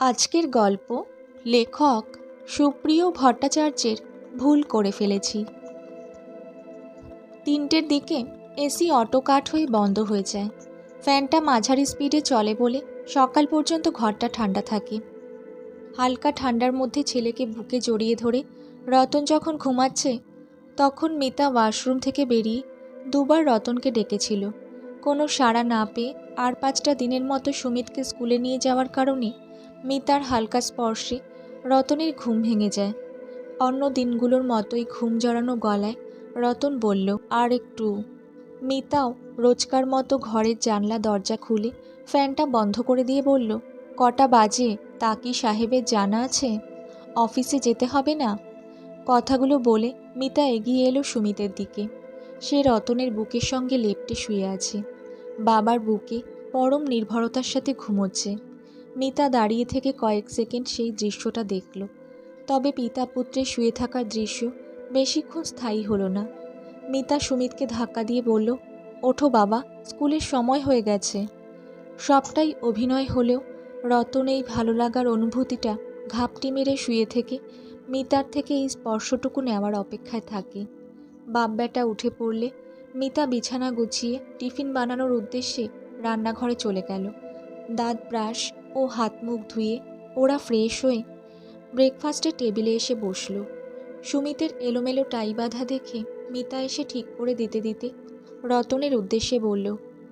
আজকের গল্প লেখক সুপ্রিয় ভট্টাচার্যের ভুল করে ফেলেছি। তিনটের দিকে এসি অটো কাট হয়ে বন্ধ হয়ে যায়। ফ্যানটা মাঝারি স্পিডে চলে বলে সকাল পর্যন্ত ঘরটা ঠান্ডা থাকে। হালকা ঠান্ডার মধ্যে ছেলেকে বুকে জড়িয়ে ধরে রতন যখন ঘুমাচ্ছে, তখন মিতা ওয়াশরুম থেকে বেরিয়ে দুবার রতনকে ডেকেছিল। কোনো সাড়া না পেয়ে আর পাঁচটা দিনের মতো সুমিতকে স্কুলে নিয়ে যাওয়ার কারণে মিতার হালকা স্পর্শে রতনের ঘুম ভেঙে যায়। অন্য দিনগুলোর মতোই ঘুম জড়ানো গলায় রতন বলল, আর একটু। মিতাও রোজকার মতো ঘরের জানলা, দরজা খুলে ফ্যানটা বন্ধ করে দিয়ে বলল, কটা বাজে? তা কি সাহেবের জানা আছে? অফিসে যেতে হবে না? কথাগুলো বলে মিতা এগিয়ে এলো সুমিতের দিকে। সে রতনের বুকের সঙ্গে লেপ্টে শুয়ে আছে। বাবার বুকে পরম নির্ভরতার সাথে ঘুমোচ্ছে। মিতা দাঁড়িয়ে থেকে কয়েক সেকেন্ড সেই দৃশ্যটা দেখল। তবে পিতা পুত্রে শুয়ে থাকার দৃশ্য বেশিক্ষণ স্থায়ী হলো না। মিতা সুমিতকে ধাক্কা দিয়ে বলল, ওঠো বাবা, স্কুলের সময় হয়ে গেছে। সবটাই অভিনয় হলেও রতন এই ভালো লাগার অনুভূতিটা ঘাপটি মেরে শুয়ে থেকে মিতার থেকে এই স্পর্শটুকু নেওয়ার অপেক্ষায় থাকে। বাপ বেটা উঠে পড়লে মিতা বিছানা গুছিয়ে টিফিন বানানোর উদ্দেশ্যে রান্নাঘরে চলে গেল। দাঁত ব্রাশ ও হাত মুখ ধুয়ে ওরা ফ্রেশ হয়ে ব্রেকফাস্টের টেবিলে এসে বসল। সুমিতের এলোমেলো টাই বাঁধা দেখে মিতা এসে ঠিক করে দিতে দিতে রতনের উদ্দেশ্যে বলল,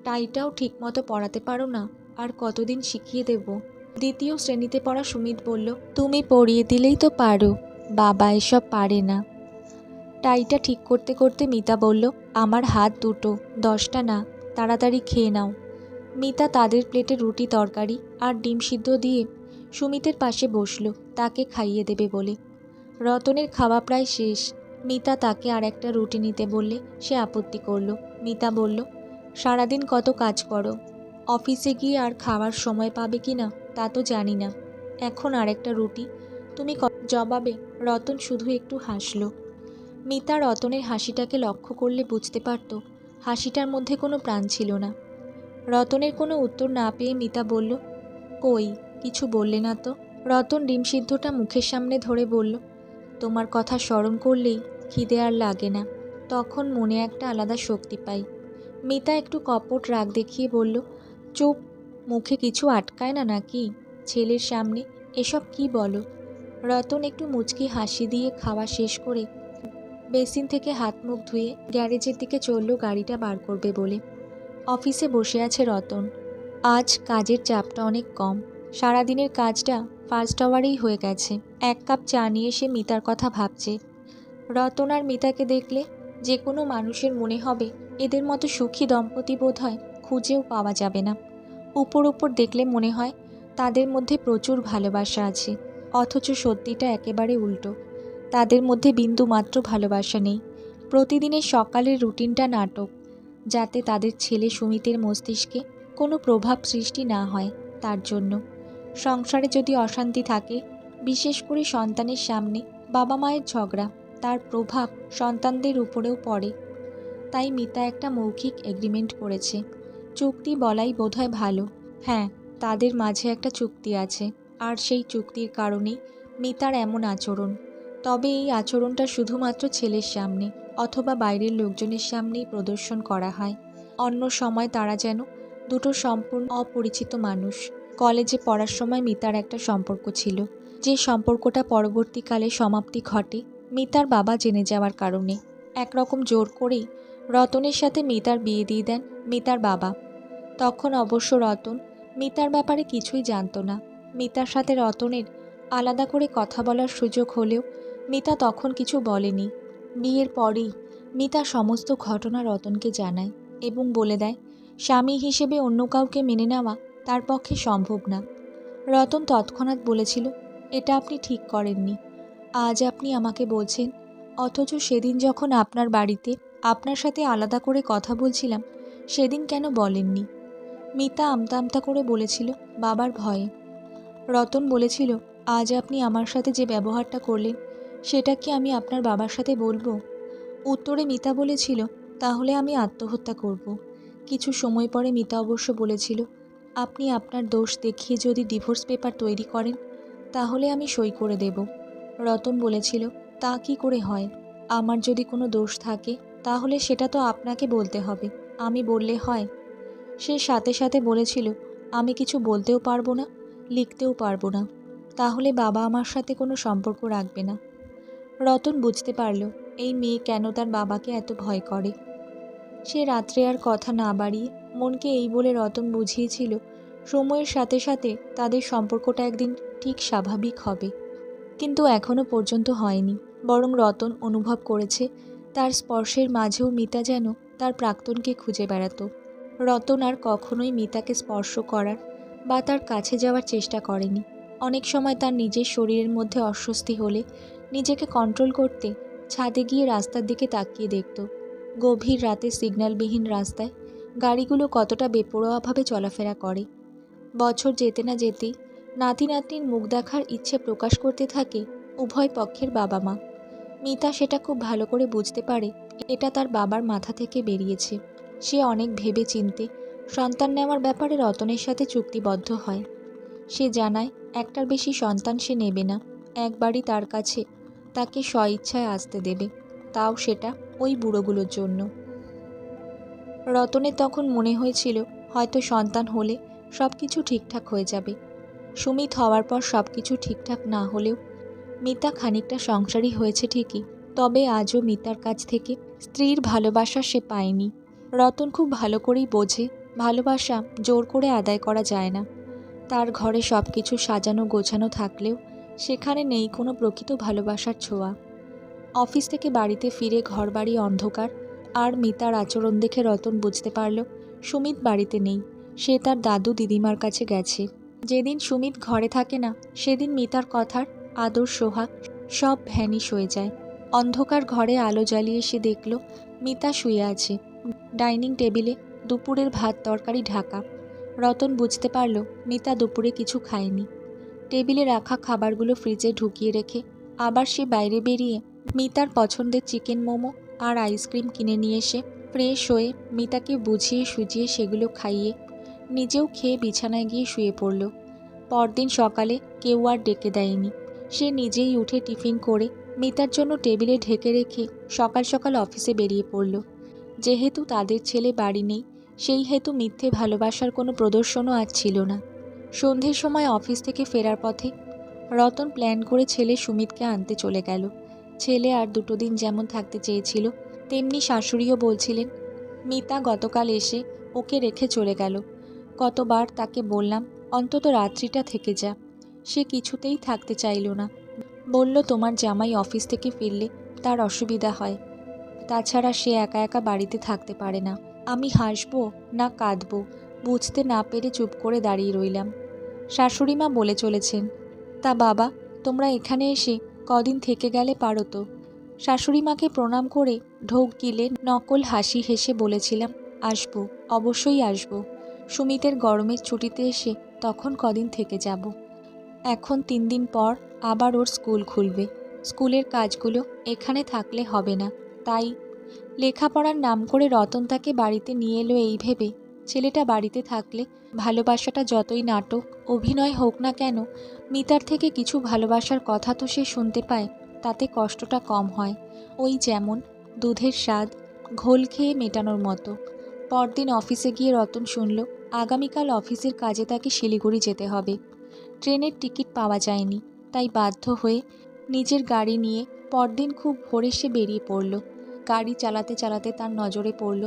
টাইটাও ঠিকমতো পড়াতে পারো না, আর কতদিন শিখিয়ে দেব? দ্বিতীয় শ্রেণীতে পড়া সুমিত বলল, তুমি পড়িয়ে দিলেই তো পারো, বাবা এসব পারে না। টাইটা ঠিক করতে করতে মিতা বলল, আমার হাত দুটো, দশটা না, তাড়াতাড়ি খেয়ে নাও। মিতা তাদের প্লেটে রুটি, তরকারি আর ডিম সিদ্ধ দিয়ে সুমিতের পাশে বসল, তাকে খাইয়ে দেবে বলে। রতনের খাওয়া প্রায় শেষ। মিতা তাকে আর একটা রুটি নিতে বললে সে আপত্তি করল। মিতা বলল, সারাদিন কত কাজ করো? অফিসে গিয়ে আর খাওয়ার সময় পাবে কি না, তা তো জানি না। এখন আর একটা রুটি। তুমি জবাবে রতন শুধু একটু হাসল। মিতা রতনের হাসিটাকে লক্ষ্য করলে বুঝতে পারত, হাসিটার মধ্যে কোনো প্রাণ ছিল না। রতনের কোনো উত্তর না পেয়ে মিতা বলল, কই, কিছু বললে না তো? রতন ডিম সিদ্ধটা মুখের সামনে ধরে বলল, তোমার কথা স্মরণ করলেই খিদে আর লাগে না। তখন মনে একটা আলাদা শক্তি পাই। মিতা একটু কপট রাগ দেখিয়ে বলল, চুপ, মুখে কিছু আটকায় না নাকি? ছেলের সামনে এসব কি বলো? রতন একটু মুচকি হাসি দিয়ে খাওয়া শেষ করে বেসিন থেকে হাত মুখ ধুয়ে গ্যারেজের দিকে চলল গাড়িটা বার করবে বলে। অফিসে বসে আছে রতন। আজ কাজের চাপটা অনেক কম। সারাদিনের কাজটা ফার্স্ট আওয়ারেই হয়ে গেছে। এক কাপ চা নিয়ে সে মিতার কথা ভাবছে। রতন আর মিতাকে দেখলে যে কোনো মানুষের মনে হবে এদের মতো সুখী দম্পতি বোধ হয় খুঁজেও পাওয়া যাবে না। উপর উপর দেখলে মনে হয় তাদের মধ্যে প্রচুর ভালোবাসা আছে। অথচ সত্যিটা একেবারে উল্টো। তাদের মধ্যে বিন্দু মাত্র ভালোবাসা নেই। প্রতিদিনের সকালের রুটিনটা নাটক। যাতে তাদের ছেলে সুমিতের মস্তিষ্কে কোনো প্রভাব সৃষ্টি না হয় তার জন্য। সংসারে যদি অশান্তি থাকে, বিশেষ করে সন্তানের সামনে বাবা মায়ের ঝগড়া, তার প্রভাব সন্তানদের উপরেও পড়ে। তাই মিতা একটা মৌখিক এগ্রিমেন্ট করেছে। চুক্তি বলাই বোধহয় ভালো। হ্যাঁ তাদের মাঝে একটা চুক্তি আছে, আর সেই চুক্তির কারণেই মিতার এমন আচরণ। তবে এই আচরণটা শুধুমাত্র ছেলের সামনে অথবা বাইরের লোকজনের সামনেই প্রদর্শন করা হয়। অন্য সময় তারা যেন দুটো সম্পূর্ণ অপরিচিত মানুষ। কলেজে পড়ার সময় মিতার একটা সম্পর্ক ছিল। যে সম্পর্কটা পরবর্তীকালে সমাপ্তি ঘটে মিতার বাবা জেনে যাওয়ার কারণে। একরকম জোর করেই রতনের সাথে মিতার বিয়ে দিয়ে দেন মিতার বাবা। তখন অবশ্য রতন মিতার ব্যাপারে কিছুই জানত না। মিতার সাথে রতনের আলাদা করে কথা বলার সুযোগ হলেও মিতা তখন কিছু বলেনি। বিয়ের পরেই মিতা সমস্ত ঘটনা রতনকে জানায় এবং বলে দেয়, স্বামী হিসেবে অন্য কাউকে মেনে নেওয়া তার পক্ষে সম্ভব না। রতন তৎক্ষণাৎ বলেছিল, এটা আপনি ঠিক করেননি। আজ আপনি আমাকে বলছেন, অথচ সেদিন যখন আপনার বাড়িতে আপনার সাথে আলাদা করে কথা বলছিলাম, সেদিন কেন বলেননি? মিতা আমতা আমতা করে বলেছিল, বাবার ভয়ে। রতন বলেছিল, আজ আপনি আমার সাথে যে ব্যবহারটা করলেন সেটা কি আমি আপনার বাবার সাথে বলব? উত্তরে মিতা বলেছিল, তাহলে আমি আত্মহত্যা করব। কিছু সময় পরে মিতা অবশ্য বলেছিল, আপনি আপনার দোষ দেখিয়ে যদি ডিভোর্স পেপার তৈরি করেন, তাহলে আমি সই করে দেব। রতন বলেছিল, তা কি করে হয়? আমার যদি কোনো দোষ থাকে, তাহলে সেটা তো আপনাকে বলতে হবে, আমি বললে হয়। সে সাথে সাথে বলেছিল, আমি কিছু বলতেও পারব না, লিখতেও পারব না। তাহলে বাবা আমার সাথে কোনো সম্পর্ক রাখবে না। রতন বুঝতে পারল, এই মেয়ে কেন তার বাবাকে এত ভয় করে। সে রাত্রে আর কথা না বাড়িয়ে মনকে এই বলে রতন বুঝিয়েছিল, সময়ের সাথে সাথে তাদের সম্পর্কটা একদিন ঠিক স্বাভাবিক হবে। কিন্তু এখনও পর্যন্ত হয়নি। বরং রতন অনুভব করেছে, তার স্পর্শের মাঝেও মিতা যেন তার প্রাক্তনকে খুঁজে বেড়াতো। রতন আর কখনোই মিতাকে স্পর্শ করার বা তার কাছে যাওয়ার চেষ্টা করেনি। অনেক সময় তার নিজের শরীরের মধ্যে অস্বস্তি হলে নিজেকে কন্ট্রোল করতে ছাদে গিয়ে রাস্তার দিকে তাকিয়ে দেখত। গভীর রাতে সিগন্যালবিহীন রাস্তায় গাড়িগুলো কতটা বেপরোয়াভাবে চলাফেরা করে। বছর যেতে না যেতেই নাতি নাতনির মুখ দেখার ইচ্ছে প্রকাশ করতে থাকে উভয় পক্ষের বাবা মা। মিতা সেটা খুব ভালো করে বুঝতে পারে, এটা তার বাবার মাথা থেকে বেরিয়েছে। সে অনেক ভেবে চিনতে সন্তান নেওয়ার ব্যাপারে রতনের সাথে চুক্তিবদ্ধ হয়। সে জানায়, একটার বেশি সন্তান সে নেবে না। একবারই তার কাছে তাকে স্বইচ্ছায় আসতে দেবে। তাও সেটা ওই বুড়োগুলোর জন্য। রতনের তখন মনে হয়েছিল, হয়তো সন্তান হলে সব কিছু ঠিকঠাক হয়ে যাবে। সুমিত হওয়ার পর সব কিছু ঠিকঠাক না হলেও মিতা খানিকটা সংসারী হয়েছে ঠিকই, তবে আজও মিতার কাছ থেকে স্ত্রীর ভালোবাসা সে পায়নি। রতন খুব ভালো করেই বোঝে, ভালোবাসা জোর করে আদায় করা যায় না। তার ঘরে সব কিছু সাজানো গোছানো থাকলেও সেখানে নেই কোনো প্রকৃত ভালোবাসার ছোঁয়া। অফিস থেকে বাড়িতে ফিরে ঘরবাড়ি অন্ধকার, আর মিতার আচরণ দেখে রতন বুঝতে পারল সুমিত বাড়িতে নেই। সে তার দাদু দিদিমার কাছে গেছে। যেদিন সুমিত ঘরে থাকে না, সেদিন মিতার কথার আদর সোহাগ সব ভ্যানিশ হয়ে যায়। অন্ধকার ঘরে আলো জ্বালিয়ে সে দেখল মিতা শুয়ে আছে। ডাইনিং টেবিলে দুপুরের ভাত তরকারি ঢাকা। রতন বুঝতে পারল মিতা দুপুরে কিছু খায়নি। টেবিলে রাখা খাবারগুলো ফ্রিজে ঢুকিয়ে রেখে আবার সে বাইরে বেরিয়ে মিতার পছন্দের চিকেন মোমো আর আইসক্রিম কিনে নিয়ে এসে ফ্রেশ হয়ে মিতাকে বুঝিয়ে সুজিয়ে সেগুলো খাইয়ে নিজেও খেয়ে বিছানায় গিয়ে শুয়ে পড়ল। পরদিন সকালে কেউ আর ডেকে দেয়নি। সে নিজেই উঠে টিফিন করে মিতার জন্য টেবিলে ঢেকে রেখে সকাল সকাল অফিসে বেরিয়ে পড়ল। যেহেতু তাদের ছেলে বাড়ি নেই সেই হেতু মিথ্যে ভালোবাসার কোনো প্রদর্শনও আজ ছিল না। সন্ধ্যের সময় অফিস থেকে ফেরার পথে রতন প্ল্যান করে ছেলে সুমিতকে আনতে চলে গেল। ছেলে আর দুটো দিন যেমন থাকতে চেয়েছিল, তেমনি শাশুড়িও বলছিলেন, মিতা গতকাল এসে ওকে রেখে চলে গেল। কতবার তাকে বললাম, অন্তত রাত্রিটা থেকে যা। সে কিছুতেই থাকতে চাইল না। বলল, তোমার জামাই অফিস থেকে ফিরলে তার অসুবিধা হয়। তাছাড়া সে একা একা বাড়িতে থাকতে পারে না। আমি হাসব না কাঁদবো, বুঝতে না পেরে চুপ করে দাঁড়িয়ে রইলাম। শাশুড়ি মা বলে চলেছেন, তা বাবা, তোমরা এখানে এসে কদিন থেকে গেলে পারো তো? শাশুড়ি মাকে প্রণাম করে ঢোক গিলে নকল হাসি হেসে বলেছিলাম, আসব, অবশ্যই আসব। সুমিতের গরমের ছুটিতে এসে তখন কদিন থেকে যাব। এখন তিন দিন পর আবার ওর স্কুল খুলবে। স্কুলের কাজগুলো এখানে থাকলে হবে না, তাই লেখাপড়ার নাম করে রতন তাকে বাড়িতে নিয়ে এলো এই ভেবে। ছেলেটা বাড়িতে থাকলে ভালোবাসাটা যতই নাটক, অভিনয় হোক না কেন, মিতার থেকে কিছু ভালোবাসার কথা তো সে শুনতে পায়, তাতে কষ্টটা কম হয়। ওই যেমন দুধের স্বাদ, ঘোল খেয়ে মেটানোর মতো। পরদিন অফিসে গিয়ে রতন শুনল, আগামীকাল অফিসের কাজে তাকে শিলিগুড়ি যেতে হবে। ট্রেনের টিকিট পাওয়া যায়নি, তাই বাধ্য হয়ে নিজের গাড়ি নিয়ে পরদিন খুব ভোরে সে বেরিয়ে পড়ল। গাড়ি চালাতে চালাতে তার নজরে পড়ল।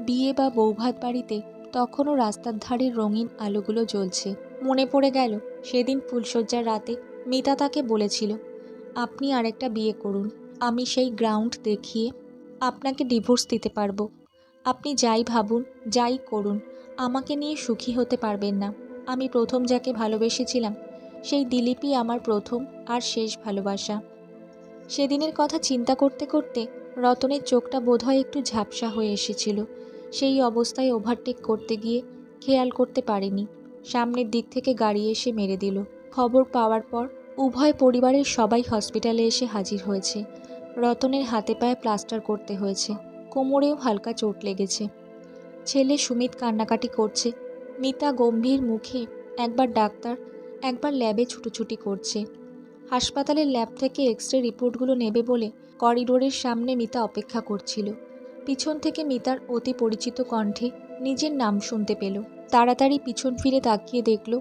বিয়ে বা বৌভাত বাড়িতে তখনও রাস্তার ধারের রঙিন আলোগুলো জ্বলছে। মনে পড়ে গেল, সেদিন ফুলশয্যার রাতে মিতা তাকে বলেছিল, আপনি আরেকটা বিয়ে করুন, আমি সেই গ্রাউন্ড দেখিয়ে আপনাকে ডিভোর্স দিতে পারব। আপনি যাই ভাবুন, যাই করুন, আমাকে নিয়ে সুখী হতে পারবেন না। আমি প্রথম যাকে ভালোবেসেছিলাম, সেই দিলীপই আমার প্রথম আর শেষ ভালোবাসা। সেদিনের কথা চিন্তা করতে করতে রতনের চোখটা বোধহয় একটু ঝাপসা হয়ে এসেছিল। সেই অবস্থায় ওভারটেক করতে গিয়ে খেয়াল করতে পারেনি। সামনের দিক থেকে গাড়ি এসে মেরে দিল। খবর পাওয়ার পর উভয় পরিবারের সবাই হসপিটালে এসে হাজির হয়েছে। রতনের হাতে পায়ে প্লাস্টার করতে হয়েছে। কোমরেও হালকা চোট লেগেছে। ছেলে সুমিত কান্নাকাটি করছে। মিতা গম্ভীর মুখে একবার ডাক্তার, একবার ল্যাবে ছুটোছুটি করছে। হাসপাতালের ল্যাব থেকে এক্স রে রিপোর্টগুলো নেবে বলে করিডোরের সামনে মিতা অপেক্ষা করছিল। পিছন থেকে মিতার অতি পরিচিত কণ্ঠে নিজের নাম শুনতে পেল। তাড়াতাড়ি পিছন ফিরে তাকিয়ে দেখল,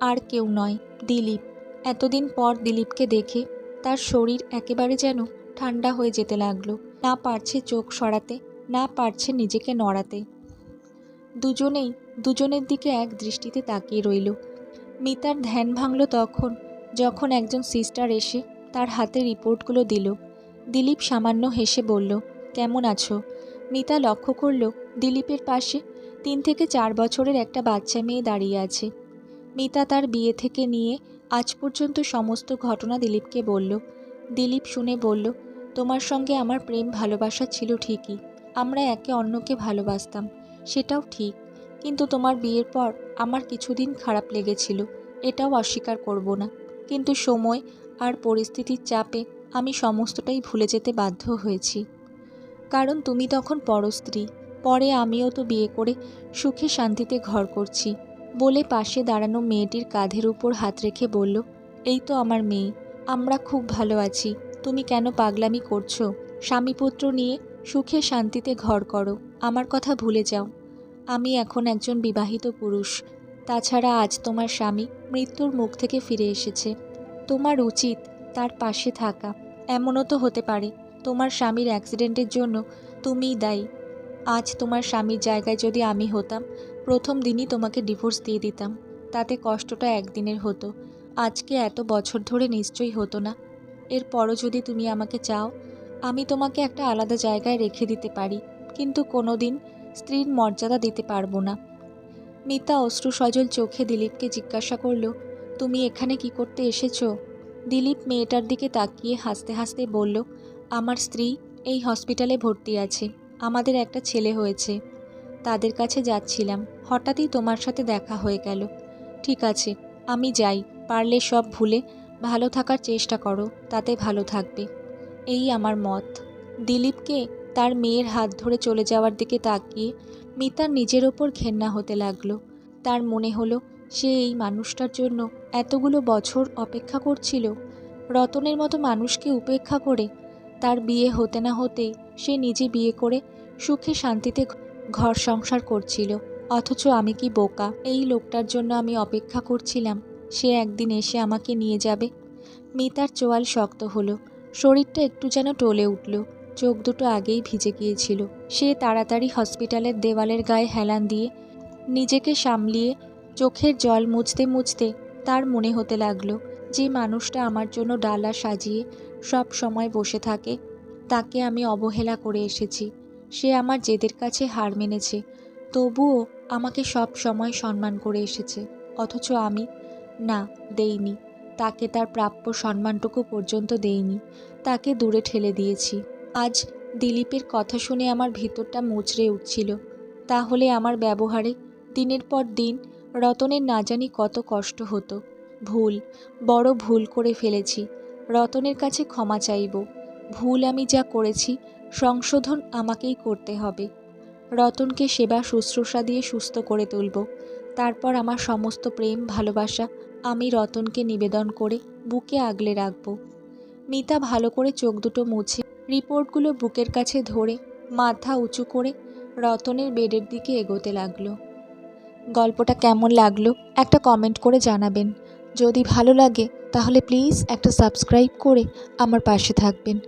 আর কেউ নয়, দিলীপ। এতদিন পর দিলীপকে দেখে তার শরীর একেবারে যেন ঠান্ডা হয়ে যেতে লাগল। না পারছে চোখ সরাতে, না পারছে নিজেকে নড়াতে। দুজনেই, দুজনের দিকে এক দৃষ্টিতে তাকিয়ে রইল। মিতার ধ্যান ভাঙল তখন, যখন একজন সিস্টার এসে তার হাতে রিপোর্টগুলো দিল। দিলীপ সামান্য হেসে বলল, কেমন আছো? মিতা লক্ষ্য করল, দিলীপের পাশে তিন থেকে চার বছরের একটা বাচ্চা মেয়ে দাঁড়িয়ে আছে। মিতা তার বিয়ে থেকে নিয়ে আজ পর্যন্ত সমস্ত ঘটনা দিলীপকে বলল। দিলীপ শুনে বলল, তোমার সঙ্গে আমার প্রেম ভালোবাসা ছিল ঠিকই। আমরা একে অন্যকে ভালোবাসতাম, সেটাও ঠিক। কিন্তু তোমার বিয়ের পর আমার কিছুদিন খারাপ লেগেছিল, এটাও অস্বীকার করব না। কিন্তু সময় আর পরিস্থিতির চাপে আমি সমস্তটাই ভুলে যেতে বাধ্য হয়েছি। কারণ তুমি তখন পরস্ত্রী পরে আমিও তো বিয়ে করে সুখে শান্তিতে ঘর করছি, বলে পাশে দাঁড়ানো মেয়েটির কাঁধের উপর হাত রেখে বলল, এই তো আমার মেয়ে, আমরা খুব ভালো আছি, তুমি কেন পাগলামি করছ? স্বামীপুত্র নিয়ে সুখে শান্তিতে ঘর করো, আমার কথা ভুলে যাও। আমি এখন একজন বিবাহিত পুরুষ, তাছাড়া আজ তোমার স্বামী মৃত্যুর মুখ থেকে ফিরে এসেছে। তোমার উচিত তার পাশে থাকা। এমনও তো হতে পারে, তোমার স্বামীর অ্যাক্সিডেন্টের জন্য তুমিই দায়ী। আজ তোমার স্বামীর জায়গায় যদি আমি হতাম, প্রথম দিনই তোমাকে ডিভোর্স দিয়ে দিতাম। তাতে কষ্টটা একদিনের হতো। আজকে এত বছর ধরে নিশ্চয়ই হতো না। এরপরও যদি তুমি আমাকে চাও, আমি তোমাকে একটা আলাদা জায়গায় রেখে দিতে পারি, কিন্তু কোনো দিন স্ত্রীর মর্যাদা দিতে পারব না। মিতা অশ্রু সজল চোখে দিলীপকে জিজ্ঞাসা করল, তুমি এখানে কি করতে এসেছ? দিলীপ মেয়েটার দিকে তাকিয়ে হাসতে হাসতে বলল, আমার স্ত্রী এই হসপিটালে ভর্তি আছে। আমাদের একটা ছেলে হয়েছে। তাদের কাছে যাচ্ছিলাম। হঠাৎই তোমার সাথে দেখা হয়ে গেল। ঠিক আছে, আমি যাই। পারলে সব ভুলে ভালো থাকার চেষ্টা করো। তাতে ভালো থাকবে এই আমার মত। দিলীপকে তার মেয়ের হাত ধরে চলে যাওয়ার দিকে তাকিয়ে মিতার নিজের ওপর ঘেন্না হতে লাগল। তার মনে হলো, সে এই মানুষটার জন্য এতগুলো বছর অপেক্ষা করছিল, রতনের মতো মানুষকে উপেক্ষা করে তার বিয়ে হতে না হতেই সে নিজে বিয়ে করে সুখে শান্তিতে ঘর সংসার করছিল। অথচ আমি কি বোকা? এই লোকটার জন্য আমি অপেক্ষা করছিলাম। সে একদিন এসে আমাকে নিয়ে যাবে। মিতার চোয়াল শক্ত হলো। শরীরটা একটু যেন টলে উঠল। চোখ দুটো আগেই ভিজে গিয়েছিল। সে তাড়াতাড়ি হসপিটালের দেওয়ালের গায়ে হেলান দিয়ে নিজেকে সামলিয়ে চোখের জল মুছতে মুছতে তার মনে হতে লাগল যে মানুষটা আমার জন্য ডালা সাজিয়ে সব সময় বসে থাকে, তাকে আমি অবহেলা করে এসেছি। সে আমার জেদের কাছে হার মেনেছে। তবুও আমাকে সব সময় সম্মান করে এসেছে। অথচ আমি, না, দেইনি। তাকে তার প্রাপ্য সম্মানটুকু পর্যন্ত দেইনি। তাকে দূরে ঠেলে দিয়েছি। আজ দিলীপের কথা শুনে আমার ভিতরটা মুচড়ে উঠছিল। তাহলে আমার ব্যবহারে দিনের পর দিন রতনের না জানি কত কষ্ট হতো। ভুল, বড় ভুল করে ফেলেছি। রতনের কাছে ক্ষমা চাইব। ভুল আমি যা করেছি, সংশোধন আমাকেই করতে হবে। রতনকে সেবা শুশ্রূষা দিয়ে সুস্থ করে তুলব। তারপর আমার সমস্ত প্রেম, ভালোবাসা আমি রতনকে নিবেদন করে বুকে আগলে রাখব। মিতা ভালো করে চোখ দুটো মুছে রিপোর্টগুলো বুকের কাছে ধরে মাথা উঁচু করে রতনের বেডের দিকে এগোতে লাগল। গল্পটা কেমন লাগল একটা কমেন্ট করে জানাবেন। যদি ভালো লাগে, তাহলে প্লিজ একটা সাবস্ক্রাইব করে আমার পাশে থাকবেন।